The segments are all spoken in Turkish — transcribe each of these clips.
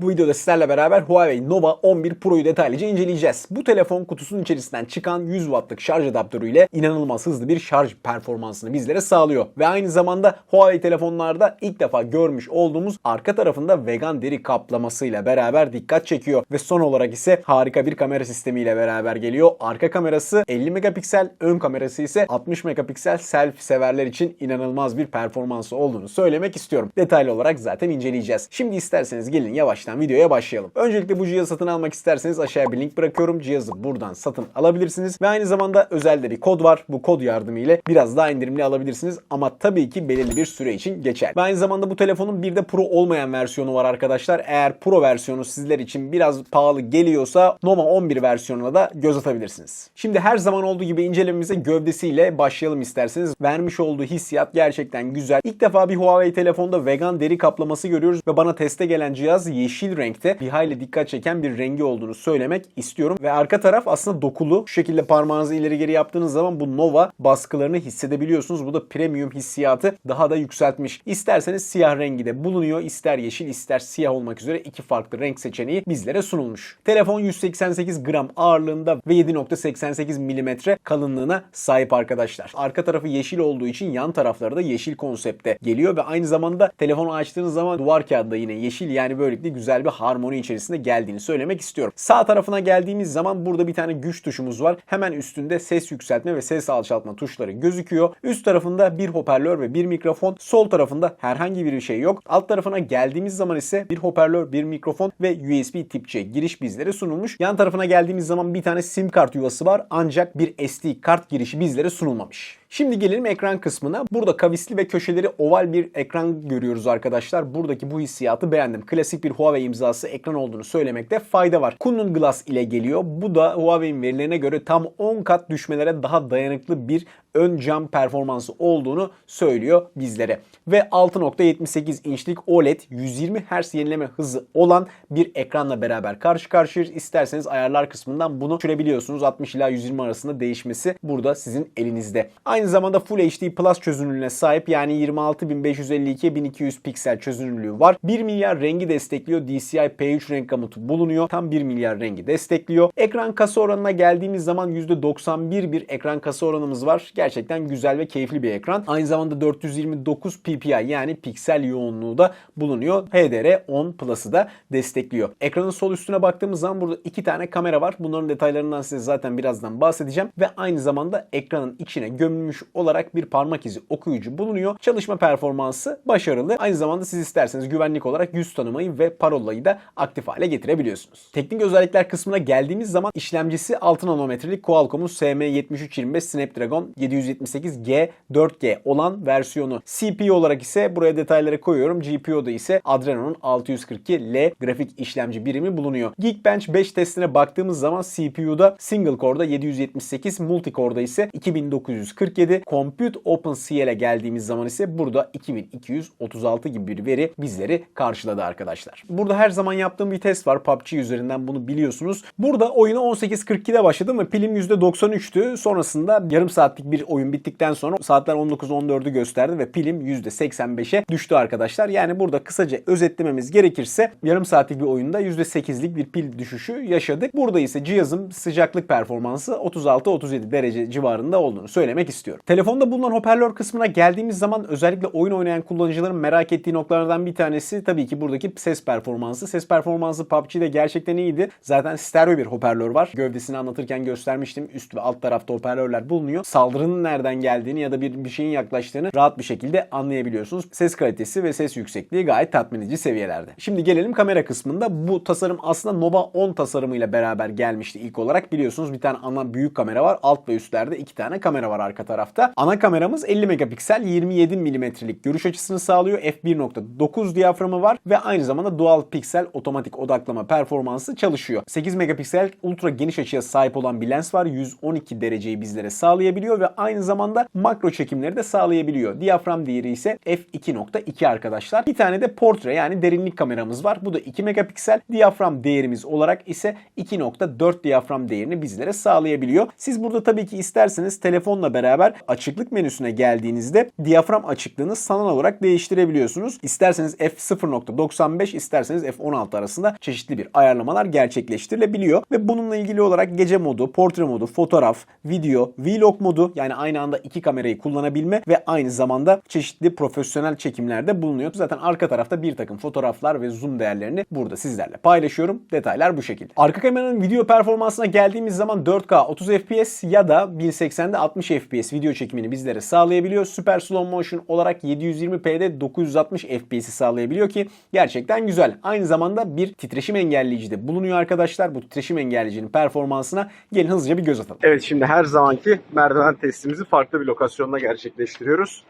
Bu videoda sizlerle beraber Huawei Nova 11 Pro'yu detaylıca inceleyeceğiz. Bu telefon kutusunun içerisinden çıkan 100 wattlık şarj adaptörüyle inanılmaz hızlı bir şarj performansını bizlere sağlıyor. Ve aynı zamanda Huawei telefonlarda ilk defa görmüş olduğumuz arka tarafında vegan deri kaplamasıyla beraber dikkat çekiyor. Ve son olarak ise harika bir kamera sistemiyle beraber geliyor. Arka kamerası 50 megapiksel, ön kamerası ise 60 megapiksel selfie severler için inanılmaz bir performansı olduğunu söylemek istiyorum. Detaylı olarak zaten inceleyeceğiz. Şimdi isterseniz gelin yavaştan videoya başlayalım. Öncelikle bu cihazı satın almak isterseniz aşağıya bir link bırakıyorum. Cihazı buradan satın alabilirsiniz. Ve aynı zamanda özelde bir kod var. Bu kod yardımıyla biraz daha indirimli alabilirsiniz. Ama tabii ki belirli bir süre için geçer. Ve aynı zamanda bu telefonun bir de Pro olmayan versiyonu var arkadaşlar. Eğer Pro versiyonu sizler için biraz pahalı geliyorsa Nova 11 versiyonuna da göz atabilirsiniz. Şimdi her zaman olduğu gibi incelememize gövdesiyle başlayalım isterseniz. Vermiş olduğu hissiyat gerçekten güzel. İlk defa bir Huawei telefonda vegan deri kaplaması görüyoruz ve bana teste gelen cihaz yeşil renkte bir hayli dikkat çeken bir rengi olduğunu söylemek istiyorum. Ve arka taraf aslında dokulu. Şu şekilde parmağınızı ileri geri yaptığınız zaman bu Nova baskılarını hissedebiliyorsunuz. Bu da premium hissiyatı daha da yükseltmiş. İsterseniz siyah rengi de bulunuyor. İster yeşil ister siyah olmak üzere iki farklı renk seçeneği bizlere sunulmuş. Telefon 188 gram ağırlığında ve 7.88 milimetre kalınlığına sahip arkadaşlar. Arka tarafı yeşil olduğu için yan tarafları da yeşil konsepte geliyor ve aynı zamanda telefonu açtığınız zaman duvar kağıdı da yine yeşil yani böylelikle güzel bir harmoni içerisinde geldiğini söylemek istiyorum. Sağ tarafına geldiğimiz zaman burada bir tane güç tuşumuz var. Hemen üstünde ses yükseltme ve ses alçaltma tuşları gözüküyor. Üst tarafında bir hoparlör ve bir mikrofon. Sol tarafında herhangi bir şey yok. Alt tarafına geldiğimiz zaman ise bir hoparlör, bir mikrofon ve USB tip C giriş bizlere sunulmuş. Yan tarafına geldiğimiz zaman bir tane sim kart yuvası var ancak bir SD kart girişi bizlere sunulmamış. Şimdi gelelim ekran kısmına. Burada kavisli ve köşeleri oval bir ekran görüyoruz arkadaşlar. Buradaki bu hissiyatı beğendim. Klasik bir Huawei imzası ekran olduğunu söylemekte fayda var. Kunun Glass ile geliyor. Bu da Huawei'in verilerine göre tam 10 kat düşmelere daha dayanıklı bir ön cam performansı olduğunu söylüyor bizlere. Ve 6.78 inçlik OLED 120 Hz yenileme hızı olan bir ekranla beraber karşı karşıyayız. İsterseniz ayarlar kısmından bunu düşürebiliyorsunuz. 60 ila 120 arasında değişmesi burada sizin elinizde. Aynı zamanda Full HD Plus çözünürlüğüne sahip yani 26552 1200 piksel çözünürlüğü var. 1 milyar rengi destekliyor. DCI P3 renk gamutu bulunuyor. Tam 1 milyar rengi destekliyor. Ekran kasa oranına geldiğimiz zaman %91 bir ekran kasa oranımız var. Gerçekten güzel ve keyifli bir ekran. Aynı zamanda 429 ppi yani piksel yoğunluğu da bulunuyor. HDR10 Plus'ı da destekliyor. Ekranın sol üstüne baktığımız zaman burada iki tane kamera var. Bunların detaylarından size zaten birazdan bahsedeceğim. Ve aynı zamanda ekranın içine gömülmüş olarak bir parmak izi okuyucu bulunuyor. Çalışma performansı başarılı. Aynı zamanda siz isterseniz güvenlik olarak yüz tanımayı ve parolayı da aktif hale getirebiliyorsunuz. Teknik özellikler kısmına geldiğimiz zaman işlemcisi 6 nanometrelik Qualcomm'un SM7325 Snapdragon 778G 4G olan versiyonu. CPU olarak ise buraya detayları koyuyorum. GPU'da ise Adreno'nun 642L grafik işlemci birimi bulunuyor. Geekbench 5 testine baktığımız zaman CPU'da single core'da 778, multi core'da ise 2947, Compute OpenCL'e geldiğimiz zaman ise burada 2236 gibi bir veri bizleri karşıladı arkadaşlar. Burada her zaman yaptığım bir test var. PUBG üzerinden bunu biliyorsunuz. Burada oyunu 18.42'de başladım ve pilim %93'tü. Sonrasında yarım saatlik bir oyun bittikten sonra saatler 19.14'ü gösterdi ve pilim %85'e düştü arkadaşlar. Yani burada kısaca özetlememiz gerekirse yarım saatlik bir oyunda %8'lik bir pil düşüşü yaşadık. Burada ise cihazın sıcaklık performansı 36-37 derece civarında olduğunu söylemek istiyorum. Telefonda bulunan hoparlör kısmına geldiğimiz zaman özellikle oyun oynayan kullanıcıların merak ettiği noktalardan bir tanesi tabii ki buradaki ses performansı. Ses performansı PUBG'de gerçekten iyiydi. Zaten stereo bir hoparlör var. Gövdesini anlatırken göstermiştim. Üst ve alt tarafta hoparlörler bulunuyor. Saldırının nereden geldiğini ya da bir, bir şeyin yaklaştığını rahat bir şekilde anlayabiliyorsunuz. Ses kalitesi ve ses yüksekliği gayet tatmin edici seviyelerde. Şimdi gelelim kamera kısmında. Bu tasarım aslında Nova 10 tasarımıyla beraber gelmişti ilk olarak. Biliyorsunuz bir tane ana büyük kamera var. Alt ve üstlerde iki tane kamera var arka tarafta. Ana kameramız 50 megapiksel 27 milimetrelik görüş açısını sağlıyor. f1.9 diyaframı var ve aynı zamanda dual piksel otomatik odaklama performansı çalışıyor. 8 megapiksel ultra geniş açıya sahip olan bir lens var. 112 dereceyi bizlere sağlayabiliyor ve aynı zamanda makro çekimleri de sağlayabiliyor. Diyafram değeri ise f2.2 arkadaşlar. Bir tane de portre yani derinlik kameramız var. Bu da 2 megapiksel. Diyafram değerimiz olarak ise 2.4 diyafram değerini bizlere sağlayabiliyor. Siz burada tabii ki isterseniz telefonla beraber açıklık menüsüne geldiğinizde diyafram açıklığını sanal olarak değiştirebiliyorsunuz. İsterseniz f0.95 isterseniz isterseniz F16 arasında çeşitli bir ayarlamalar gerçekleştirilebiliyor. Ve bununla ilgili olarak gece modu, portre modu, fotoğraf, video, vlog modu yani aynı anda iki kamerayı kullanabilme ve aynı zamanda çeşitli profesyonel çekimlerde bulunuyor. Zaten arka tarafta bir takım fotoğraflar ve zoom değerlerini burada sizlerle paylaşıyorum. Detaylar bu şekilde. Arka kameranın video performansına geldiğimiz zaman 4K 30 FPS ya da 1080'de 60 FPS video çekimini bizlere sağlayabiliyor. Super Slow Motion olarak 720p'de 960 FPS'i sağlayabiliyor ki gerçekten güzel. Aynı zamanda bir titreşim engelleyici de bulunuyor arkadaşlar. Bu titreşim engelleyicinin performansına gelin hızlıca bir göz atalım. Evet şimdi her zamanki merdiven testimizi farklı bir lokasyonda gerçekleştiriyoruz.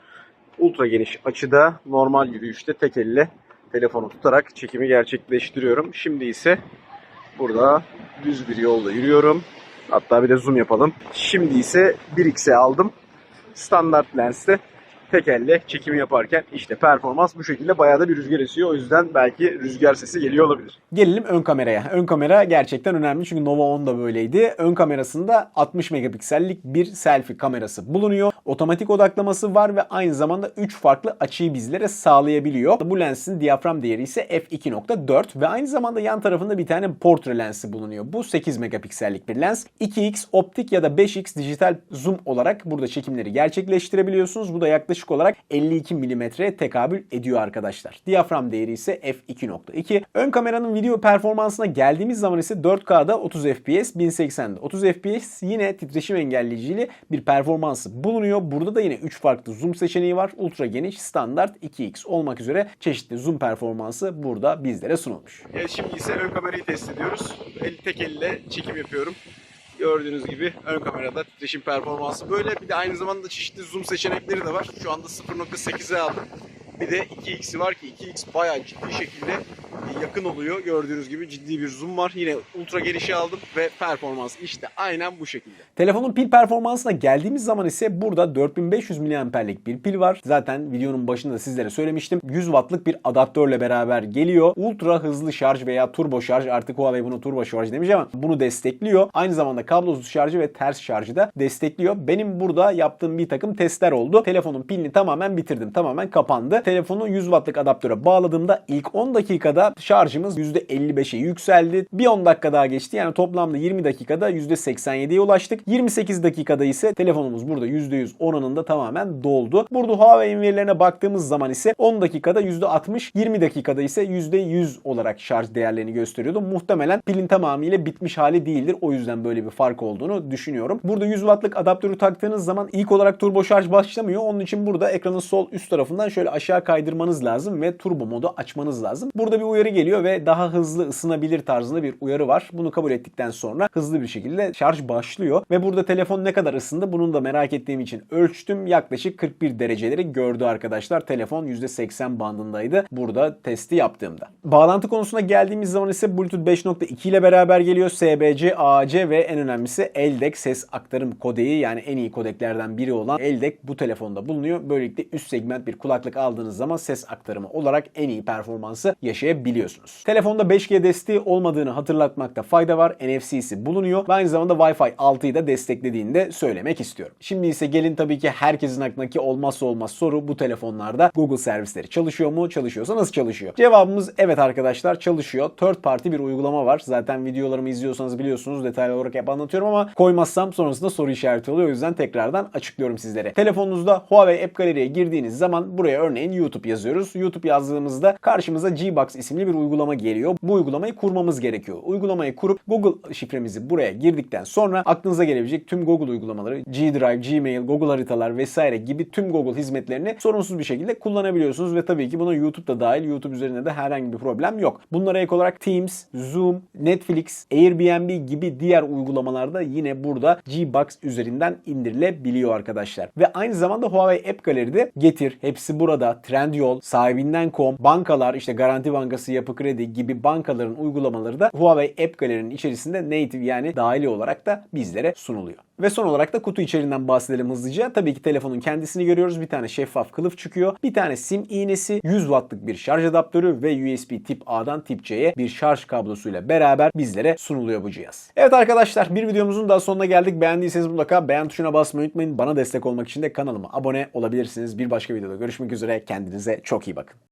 Ultra geniş açıda normal yürüyüşte tek elle telefonu tutarak çekimi gerçekleştiriyorum. Şimdi ise burada düz bir yolda yürüyorum. Hatta bir de zoom yapalım. Şimdi ise 1x'e aldım. Standart lenste tek elle çekimi yaparken işte performans bu şekilde bayağı da bir rüzgar esiyor. O yüzden belki rüzgar sesi geliyor olabilir. Gelelim ön kameraya. Ön kamera gerçekten önemli çünkü Nova 10 da böyleydi. Ön kamerasında 60 megapiksellik bir selfie kamerası bulunuyor. Otomatik odaklaması var ve aynı zamanda 3 farklı açıyı bizlere sağlayabiliyor. Bu lensin diyafram değeri ise f2.4 ve aynı zamanda yan tarafında bir tane portre lensi bulunuyor. Bu 8 megapiksellik bir lens. 2x optik ya da 5x dijital zoom olarak burada çekimleri gerçekleştirebiliyorsunuz. Bu da yaklaşık olarak 52 milimetreye tekabül ediyor arkadaşlar. Diyafram değeri ise f2.2. Ön kameranın video performansına geldiğimiz zaman ise 4K'da 30 FPS, 1080'de 30 FPS yine titreşim engelleyicili bir performansı bulunuyor. Burada da yine 3 farklı zoom seçeneği var. Ultra geniş, standart, 2x olmak üzere çeşitli zoom performansı burada bizlere sunulmuş. Evet şimdi ise ön kamerayı test ediyoruz. El, tek elle çekim yapıyorum. Gördüğünüz gibi ön kamerada titreşim performansı böyle. Bir de aynı zamanda çeşitli zoom seçenekleri de var. Şu anda 0.8'e aldım. Bir de 2x'i var ki 2x bayağı ciddi şekilde yakın oluyor. Gördüğünüz gibi ciddi bir zoom var. Yine ultra genişe aldım ve performans işte aynen bu şekilde. Telefonun pil performansına geldiğimiz zaman ise burada 4500 mAh'lik bir pil var. Zaten videonun başında sizlere söylemiştim. 100 wattlık bir adaptörle beraber geliyor. Ultra hızlı şarj veya turbo şarj artık Huawei bunu turbo şarj demiş ama bunu destekliyor. Aynı zamanda kablosuz şarjı ve ters şarjı da destekliyor. Benim burada yaptığım bir takım testler oldu. Telefonun pilini tamamen bitirdim. Tamamen kapandı. Telefonu 100 wattlık adaptöre bağladığımda ilk 10 dakikada şarjımız %55'e yükseldi. Bir 10 dakika daha geçti. Yani toplamda 20 dakikada %87'ye ulaştık. 28 dakikada ise telefonumuz burada %100 oranında tamamen doldu. Burada Huawei'in verilerine baktığımız zaman ise 10 dakikada %60, 20 dakikada ise %100 olarak şarj değerlerini gösteriyordu. Muhtemelen pilin tamamıyla bitmiş hali değildir. O yüzden böyle bir fark olduğunu düşünüyorum. Burada 100 wattlık adaptörü taktığınız zaman ilk olarak turbo şarj başlamıyor. Onun için burada ekranın sol üst tarafından şöyle aşağı kaydırmanız lazım ve turbo modu açmanız lazım. Burada bir uyarı geliyor ve daha hızlı ısınabilir tarzında bir uyarı var. Bunu kabul ettikten sonra hızlı bir şekilde şarj başlıyor ve burada telefon ne kadar ısındı bunun da merak ettiğim için ölçtüm. Yaklaşık 41 dereceleri gördü arkadaşlar. Telefon %80 bandındaydı burada testi yaptığımda. Bağlantı konusuna geldiğimiz zaman ise Bluetooth 5.2 ile beraber geliyor. SBC, AAC ve en önemlisi LDAC ses aktarım kodeği yani en iyi kodeklerden biri olan LDAC bu telefonda bulunuyor. Böylelikle üst segment bir kulaklık aldığınız zaman ses aktarımı olarak en iyi performansı yaşayabiliyorsunuz. Telefonda 5G desteği olmadığını hatırlatmakta fayda var. NFC'si bulunuyor ve aynı zamanda Wi-Fi 6'yı da desteklediğini de söylemek istiyorum. Şimdi ise gelin tabii ki herkesin aklındaki olmazsa olmaz soru bu telefonlarda Google servisleri çalışıyor mu? Çalışıyorsa nasıl çalışıyor? Cevabımız evet arkadaşlar çalışıyor. Third party bir uygulama var. Zaten videolarımı izliyorsanız biliyorsunuz detaylı olarak hep anlatıyorum ama koymazsam sonrasında soru işareti oluyor. O yüzden tekrardan açıklıyorum sizlere. Telefonunuzda Huawei App Gallery'e girdiğiniz zaman buraya örneğin YouTube yazıyoruz. YouTube yazdığımızda karşımıza Gbox isimli bir uygulama geliyor. Bu uygulamayı kurmamız gerekiyor. Uygulamayı kurup Google şifremizi buraya girdikten sonra aklınıza gelebilecek tüm Google uygulamaları, G Drive, Gmail, Google haritalar vesaire gibi tüm Google hizmetlerini sorunsuz bir şekilde kullanabiliyorsunuz ve tabii ki buna YouTube da dahil. YouTube üzerinde de herhangi bir problem yok. Bunlara ek olarak Teams, Zoom, Netflix, Airbnb gibi diğer uygulamalarda yine burada Gbox üzerinden indirilebiliyor arkadaşlar. Ve aynı zamanda Huawei App Gallery'de Getir, hepsi burada, Trendyol, sahibinden.com, bankalar, işte Garanti Bankası, Yapı Kredi gibi bankaların uygulamaları da Huawei App Gallery'nin içerisinde native yani dahili olarak da bizlere sunuluyor. Ve son olarak da kutu içeriğinden bahsedelim hızlıca. Tabii ki telefonun kendisini görüyoruz. Bir tane şeffaf kılıf çıkıyor. Bir tane sim iğnesi, 100 wattlık bir şarj adaptörü ve USB tip A'dan tip C'ye bir şarj kablosuyla beraber bizlere sunuluyor bu cihaz. Evet arkadaşlar bir videomuzun daha sonuna geldik. Beğendiyseniz mutlaka beğen tuşuna basmayı unutmayın. Bana destek olmak için de kanalıma abone olabilirsiniz. Bir başka videoda görüşmek üzere. Kendinize çok iyi bakın.